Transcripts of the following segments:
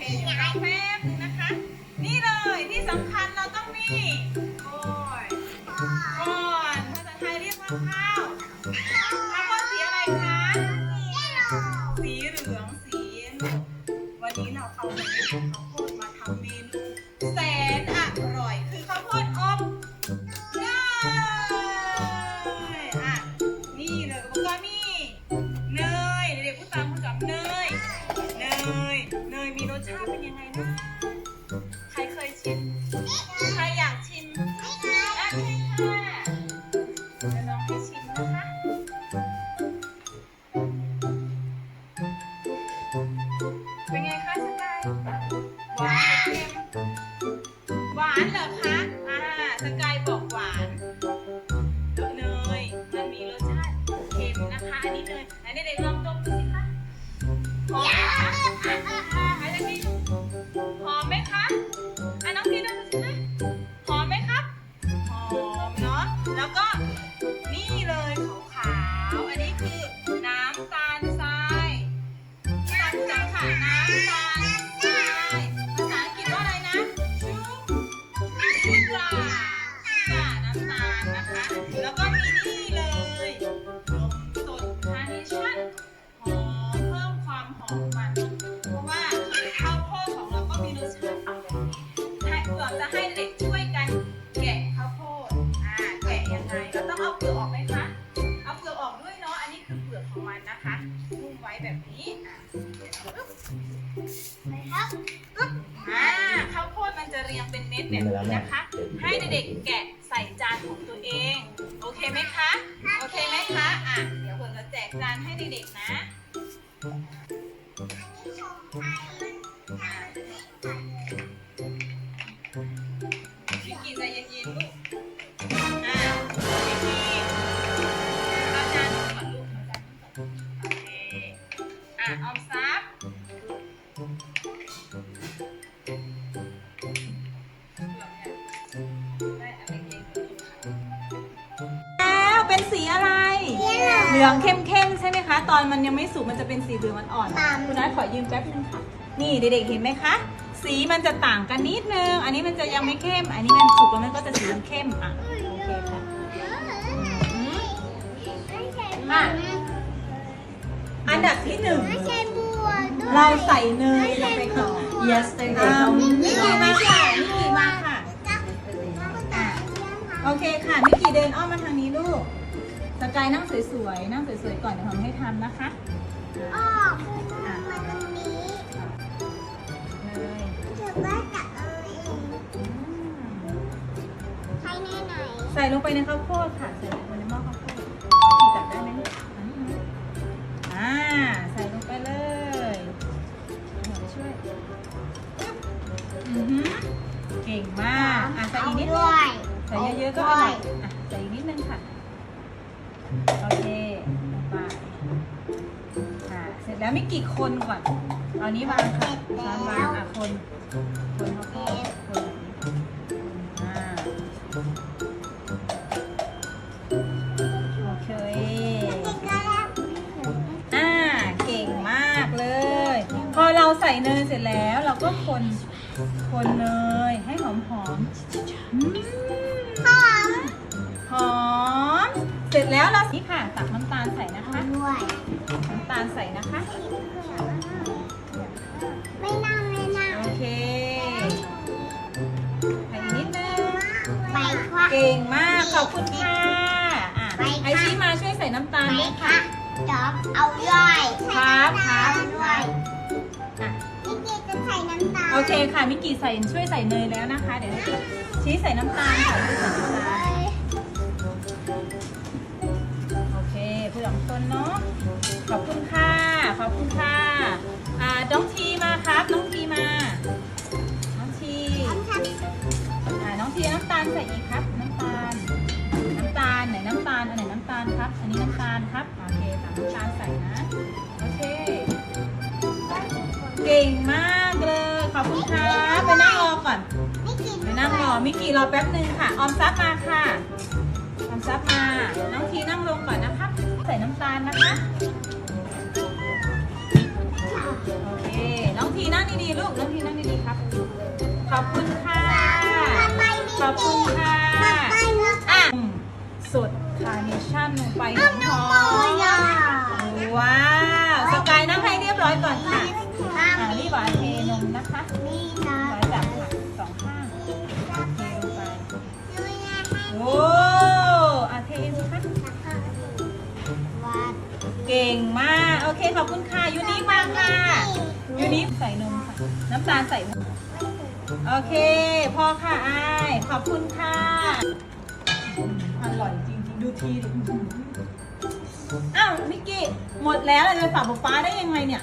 เคอยกัแป๊บนะคะ นี่เลยที่สำคัญเราต้องมีโอ้ก่อนภาษาไทยเรียกว่าข้าวข้าวสีอะไรคะสีเหลืองสีวันนี้เราเข้าไป ไหนเด็กๆลองดมดูสิคะหอมไหมคะอ่าใครจะกินหอมไหมคะอะน้องพีดมดูสิคะหอมไหมครับหอมเนาะแล้วก็นี่เลยขาวๆอันนี้คือน้ำตาลทรายตามจังค่ะน้ำตาลทรายภาษาอังกฤษว่าอะไรนะชูชูกา จะให้เด็กช่วยกันแกะข้าวโพดอ่าแกะยังไงเราต้องเอาเปลือกออกไหมคะ เอาเปลือกออกด้วยเนาะ อันนี้คือเปลือกของมันนะคะนุ่มไว้แบบนี้อะอ่าข้าวโพดมันจะเรียงเป็นเม็ดแบบนี้นะคะ ให้เด็กๆแกะใส่จานของตัวเอง โอเคไหมคะ โอเคไหมคะ อะ เดี๋ยวผมจะแจกจานให้เด็กๆนะวิก อเคอะออมทรัพย์แล้วเป็นสีอะไร เหลืองเข้มๆใช่ไหมคะ ตอนมันยังไม่สุกมันจะเป็นสีเหลืองอ่อนๆตามคุณน้อยขอยืมแป๊บนึงค่ะ นี่เด็กๆเห็นไหมคะ สีมันจะต่างกันนิดนึง อันนี้มันจะยังไม่เข้ม อันนี้มันสุกแล้วมันก็จะสีเข้มอะโอเคค่ะ ดับที่หนึ่ง ไม่ใช่บัวด้วยเราใส่เนยลงไปก่อน Yes, they อ่า will. มิกกี้มาค่ะมิกกี้มาค่ะอะ โอเคค่ะมิกกี้เดินอ้อมมาทางนี้ลูก สกายนั่งสวยๆ นั่งสวยๆ ก่อนเดี๋ยวทำให้ทำนะคะอ๋อมาตรงนี้เลยเดี๋ยวว่าจะเอาเองอืมใช้แน่ไหนใส่ลงไปในข้าวโพดค่ะ ก่งมากอะใส่อีกนิดนึงด้วยใส่เยอะๆก็อร่อยอะใส่อีกนิดนึงค่ะ โอเคลงไปอะเสร็จแล้วไม่กี่คนก่อนเอานี้วางค่ะช้อนวางอะคน คนข้าวโพดคนแบบนี้อ่าโอเคอ่าเก่งมากเลย พอเราใส่เนยเสร็จแล้วเราก็คน คนเนยให้หอมหอมๆอืมหอมหอม เสร็จแล้วเรานี่ค่ะตักน้ำตาลใส่นะคะ ด้วย น้ำตาลใส่นะคะ ไม่นั่งไม่นั่งโอเคใส่อีกนิดนึง ไปควักเก่งมาก ขอบคุณค่ะอะไปค่ะ ไอชี้มาช่วยใส่น้ำตาลไปด้วยค่ะค่ะจอบเอาย่อยครับครับด้วยอะ พี่เจจะใส่น้ำตาล โอเคค่ะมิกกี้ใส่ช่วยใส่เนยแล้วนะคะ เดี๋ยวให้ชี้ใส่น้ำตาลค่ะช่วยใส่น้ำตาลโอเคเพื่อนคนเนาะขอบคุณค่ะขอบคุณค่ะอ่าน้องทีมาครับน้องทีมา น้องทีอ่าน้องทีน้ำตาลใส่อีกครับ น้ำตาลน้ำตาลไหนน้ำตาลอันไหนน้ำตาลครับ อันนี้น้ำตาลครับโอเคตักน้ำตาลใส่นะโอเคเก่งมาก คุณครับไปนั่งรอก่อนไม่กินไปนั่งรอมิกกี้รอแป๊บหนึ่งค่ะ ออมซับมาค่ะออมซับมา น้องทีนั่งลงก่อนนะครับใส่น้ำตาลนะคะโอเคน้องทีนั่งดีๆลูกน้องทีนั่งดีๆครับ ขอบคุณค่ะทำไมมีขอบอบคุณค่ะานเทนมนะคะนี่นะหวานจับค่ะสองข้างเทลงไปด้วยนะโอ้อาเทเองสิคะวัดเก่งมาก โอเคขอบคุณค่ะยูนิมาค่ะยูนิใส่นมค่ะ น้ำตาลใส่นมโอเคพอค่ะอายขอบคุณค่ะอร่อยจริงๆดูทีดิอ้าวมิกกี้หมดแล้วเราจะไปฝากป๊าป๊าได้ยังไงเนี่ย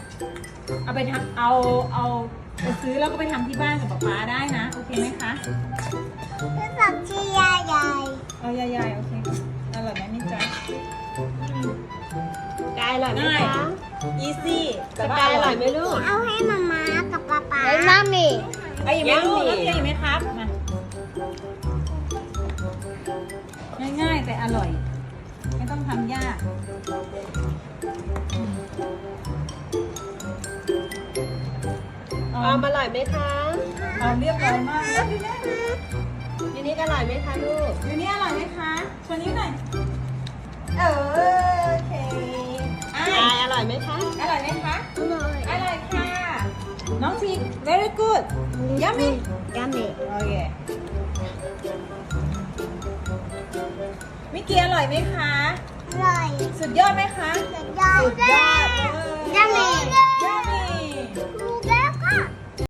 เอาไปทำเอาเอา ไปซื้อแล้วก็ไปทำที่บ้านกับป๊าป๊าได้นะ โอเคไหมคะคือสับชียาใหญ่เอาใหญ่ๆโอเคอร่อยไหมมิจ๊ะกายอร่อยไหมง่ายคะ easy สกายอร่อยไหมลูกเอาให้มาม่ากับป๊าป๊าเฮ้ยมามีเอาอีกไหมลูกยังมีแล้วเพียงอีกไหมครับมาง่ายๆแต่อร่อย ไม่ต้องทำยาก ออมอร่อยไหมคะเอาเรียบร้อยมากแล้วทีนี้ยูนิคอร่อยไหมคะลูกอยู่นี่อร่อยไหมคะชวนนิ้วหน่อยเออโอเคอะกายอร่อยไหมคะอร่อยไหมคะอร่อยอร่อยค่ะน้องที very good yummy ยามีโอเคมิกกี้อร่อยไหมคะอร่อยสุดยอดไหมคะสุดยอดสุดยอดยา มี